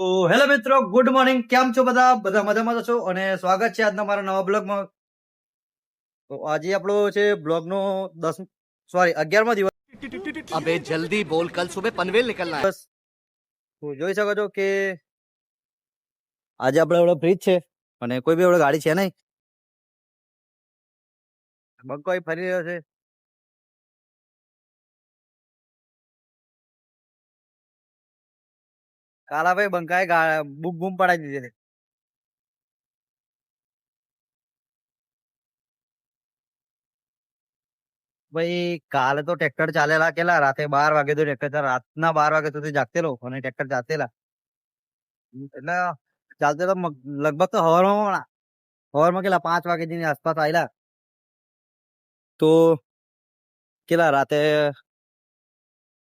તો હેલો મિત્રો good morning. કેમ છો બધા? બધા મજામાં છો? અને સ્વાગત છે આજના મારા નવા બ્લોગમાં. તો આજે આપણો છે બ્લોગનો દસ સોરી અગિયારમો દિવસ. અબે જલ્દી બોલ કલ સુબહ પનવેલ નીકળના બસ. જોઈ શકો છો કે આજે આપણે એવડો ફ્રી છે અને કોઈ બી એવડો ગાડી છે નહીં. કોઈ ફરી રહ્યો છે. કાલાભાઈ બંકાએ ગા- બૂમ બૂમ પડાવી દીધી ભાઈ કાલે તો ટ્રેક્ટર ચાલેલા કેલા રાતે બાર વાગે તો ટ્રેક્ટર રાતના બાર વાગે સુધી જાગતેલો અને ટ્રેક્ટર ચાલતેલા એટલે ચાલતે તો મગ- લગભગ તો હવારમાં હવારમાં કેટલા પાંચ વાગ્યાની આસપાસ આવેલા તો કેટલા રાતે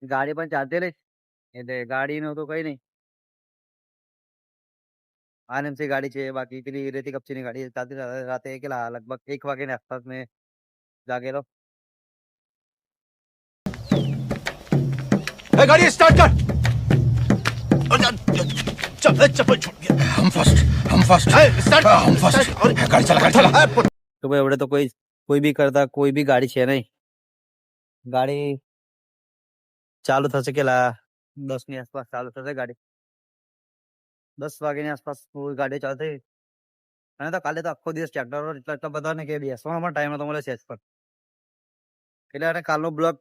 ગાડી પણ ચાલતી રહી એટલે ગાડીનું તો કઈ નહીં આનંદથી ગાડી છે બાકી પેલી રેતી કપચીની ગાડી ચાલતી રહે. રાતે કેટલા લગભગ એક વાગ્યાની આસપાસ મેં જાગેલો ए, गाड़ी स्टार्ट कर चप्पल चप्पल छूट गया हम फर्स्ट हम फर्स्ट स्टार्ट हम फर्स्ट गाड़ी चला गाड़ी चला તો ભાઈ હવે તો કોઈ કોઈ બી કરતા કોઈ બી ગાડી છે નહીં ગાડી ચાલુ થશે કેટલા દસ ની આસપાસ ચાલુ થશે ગાડી દસ વાગ્યાની આસપાસ કોઈ ગાડી ચાલુ થઈ અને તો કાલે તો આખો દિવસ ટ્રેક્ટરો એટલા એટલા બધા ને કે બેસવામાં ટાઈમ તો મળે છે જ પણ એટલે અને કાલનો બ્લોગ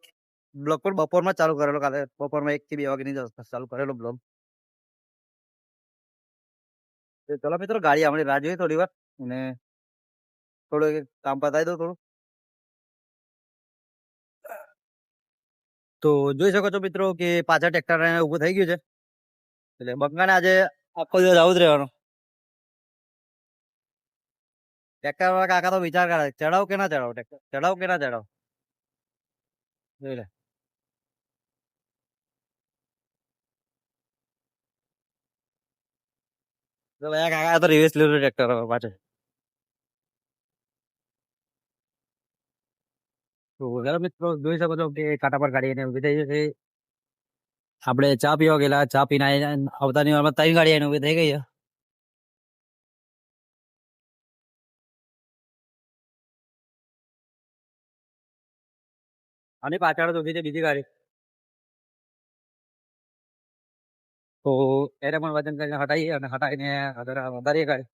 બ્લોગ પણ બપોરમાં ચાલુ કરેલો કાલે બપોરમાં એક થી બે વાગ્યાની આસપાસ ચાલુ કરેલો બ્લોગ ચલો મિત્રો ગાડી આપણે રાહ જોઈએ થોડી વાર અને થોડું એક કામ પતાવી દો થોડું તો જોઈ શકો છો મિત્રો કે પાછળ ટ્રેક્ટર ઉભું થઈ ગયું છે એટલે બંગાને આજે આખો દિવસ આવું જ રહેવાનું ટ્રેક્ટર વાળા કાકા તો વિચાર કરે ચડાવ કે ના ચડાવ ટ્રેક્ટર ચડાવ કે ના ચડાવ જોઈ લે તો ભાઈ આ કાકા તો રિવેસ લીધું ટ્રેક્ટર પાછળ તો ચાલો મિત્રો જોઈ શકો છો કે કાંટા પર ગાડી એને ઉભી થઈ છે આપણે ચા પીવા ગયેલા, ચા પીને આવતાની વારમાં ત્રણ ગાડી એને ઊભી થઈ ગઈ અને પાછળ તો છે બીજી ગાડી. તો એને પણ વજન કરીને હટાવીએ અને હટાવીને વધારે વધારીએ ગાડી.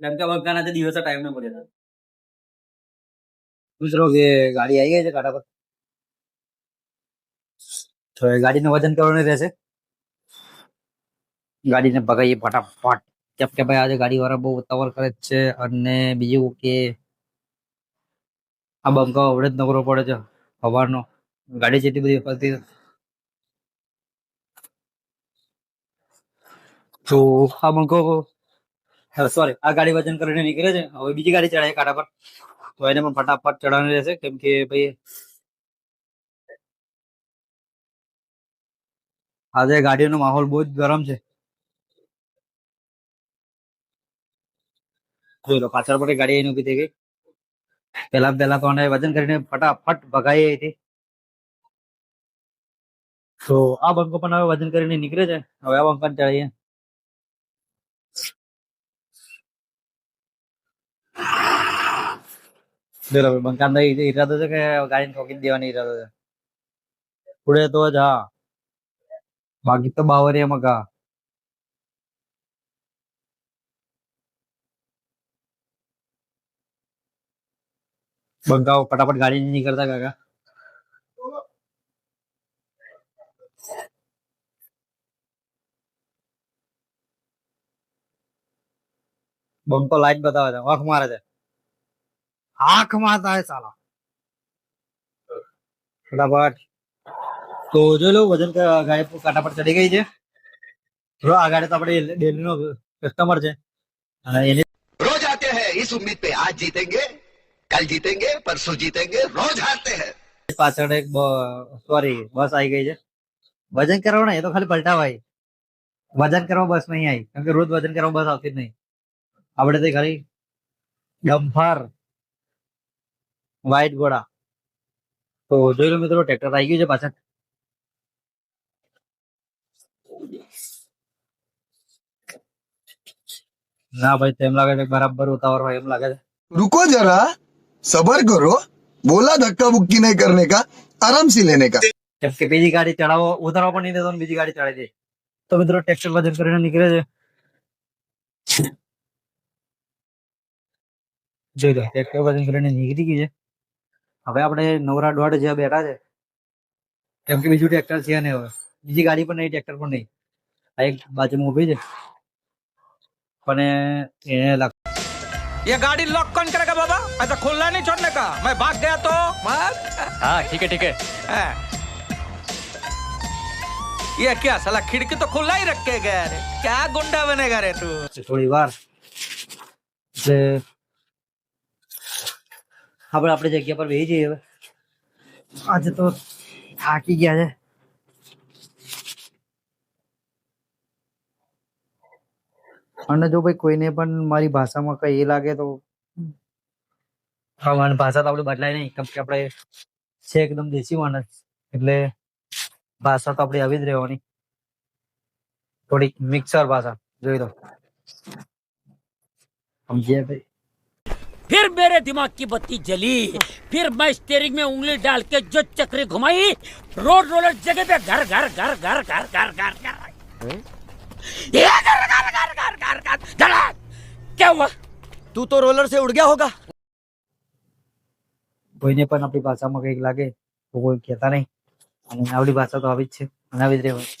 લંકા બંકાના જે દિવસો ટાઈમ ન મળ્યો મિત્રો કે ગાડી આવી ગઈ છે કાંટા પર તો એ ગાડીનું વજન કરવાનું રહેશે ગાડીને ભગાઈએ ફટાફટ કેમ કે ભાઈ આજે ગાડી વાળા બહુ ઉતાવળ કરે જ છે અને બીજું કે આ બંકાઓ આવડે જ નકરો પડે છે સવારનો ગાડી જેટલી બધી ફરતી તો આ બંકો સોરી આ ગાડી વજન કરીને નીકળે છે હવે બીજી ગાડી ચડાય કાંટા પર તો એને પણ ફટાફટ ચડાવવાની રહેશે, કેમ કે ભાઈ આજે ગાડીનો માહોલ બહુ જ ગરમ છે. જોઈ લો, પાછળ પડે ગાડી એની ઊભી થઈ ગઈ. પેલા પેલા તો આને વજન કરીને ફટાફટ ભગાઈ હતી તો આ બંકો પણ હવે વજન કરીને નીકળે છે. હવે આ બંકો ચડાવીએ બરાબર. બંકાન ઈરાદો છે કે ગાડીને ઠોકી દેવાની ઈરાદો છે? પુડે તો જ, હા. બાકી તો બાવરિયામાં કા બંકાઓ ફટાફટ ગાડી નહીં નીકળતા કાકા. બંકો લાઈટ બતાવે છે આંખ મારે છે. આંખ મારતા હે સાલા ફટાફટ તો જોઈ લો વજન ક- ગાડી પર કાંટા પર ચડી ગઈ છે જો આ ગાડી તો આપણે ડેલી નો કસ્ટમર છે અને એની रोज आते हैं इस उम्मीद पे आज जीतेंगे कल जीतेंगे परसों जीतेंगे रोज हारते हैं પાછળ એક સોરી બસ આવી ગઈ છે વજન કરવા ને એ તો ખાલી પલટાવાય વજન કરવા બસ નહીં આવી કેમ કે રોજ વજન કરવા બસ આવતી જ નહીં આપણે તો ખાલી ડમ્ફર વ્હાઈટ ઘોડા તો જોઈ લો મિત્રો ટ્રેક્ટર આવી ગયું છે પાછળ ના ભાઈ તેમ લાગે છે કે બરાબર ઉતાવળ હોય એમ લાગે છે रुको जरा सबर करो बोला धक्का बुक्की नहीं करने का आराम से लेने का કેમ કે બીજી ગાડી ચડાવો ઉતારવા પણ નહીં દેતો અને બીજી ગાડી ચડાવી દે તો મિત્રો ટ્રેક્ટર વજન કરીને નીકળે છે જોઈ લો ટ્રેક્ટર વજન કરીને નીકળી ગયું છે હવે આપણે નવરા દોઢ જ્યાં બેઠા છે કેમ કે બીજું ટ્રેક્ટર છે નહીં હવે બીજી ગાડી પણ નહીં ટ્રેક્ટર પણ નહીં આ એક બાજુમાં ઊભી છે પણ એને લાગ ये गाड़ी लॉक कौन करेगा बाबा ऐसा खोलना नहीं छोड़ने का मैं भाग गया तो हाँ ठीक है ठीक है ये क्या साला खिड़की तो खुला ही रख के गया रे क्या गुंडा बनेगा रे तू થોડી વાર એટલે આપણે આપણી જગ્યા પર બેસી જઈએ હવે. આજે તો થાકી ગયા છે. અને જો ભાઈ કોઈને પણ મારી ભાષામાં કઈ એ લાગે તો હા ભાષા તો આપણે બદલાય નહીં કેમ કે આપણે છે એકદમ દેશી માણસ એટલે ભાષા તો આપણી આવી જ રહેવાની. થોડીક મિક્સર ભાષા જોઈ લો. સમજ્યા ભાઈ? फिर मेरे दिमाग की बत्ती जली फिर मैं स्टेरिंग में उंगली डाल के जो चक्री घुमाई रोड रोलर जगह पे घर घर घर घर घर घर घर घर ये घर घर घर घर घर घर घर क्या हुआ तू तो रोलर से उड़ गया होगा કોઈને પણ આપણી ભાષામાં કંઈક લાગે તો કોઈ કહેતા નહીં અને આપણી ભાષા તો આવી જ છે અને આવી જ રહેવાની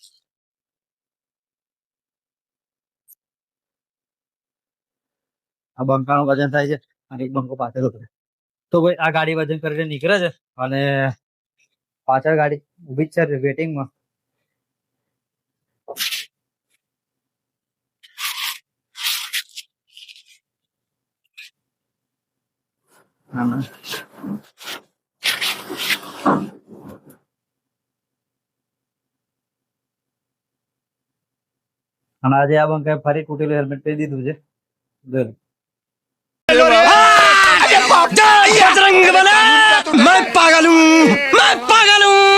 આ બંકાનું વજન થાય છે અને એક બંકો પાછળ ઉતરે તો ભાઈ આ ગાડી વજન કરીને નીકળે છે અને પાછળ ગાડી ઊભી જ છે વેટિંગમાં અને આજે આ બંકાએ ફરી તૂટેલું હેલ્મેટ પહેરી દીધું છે. मैं पागल हूँ मैं पागल हूँ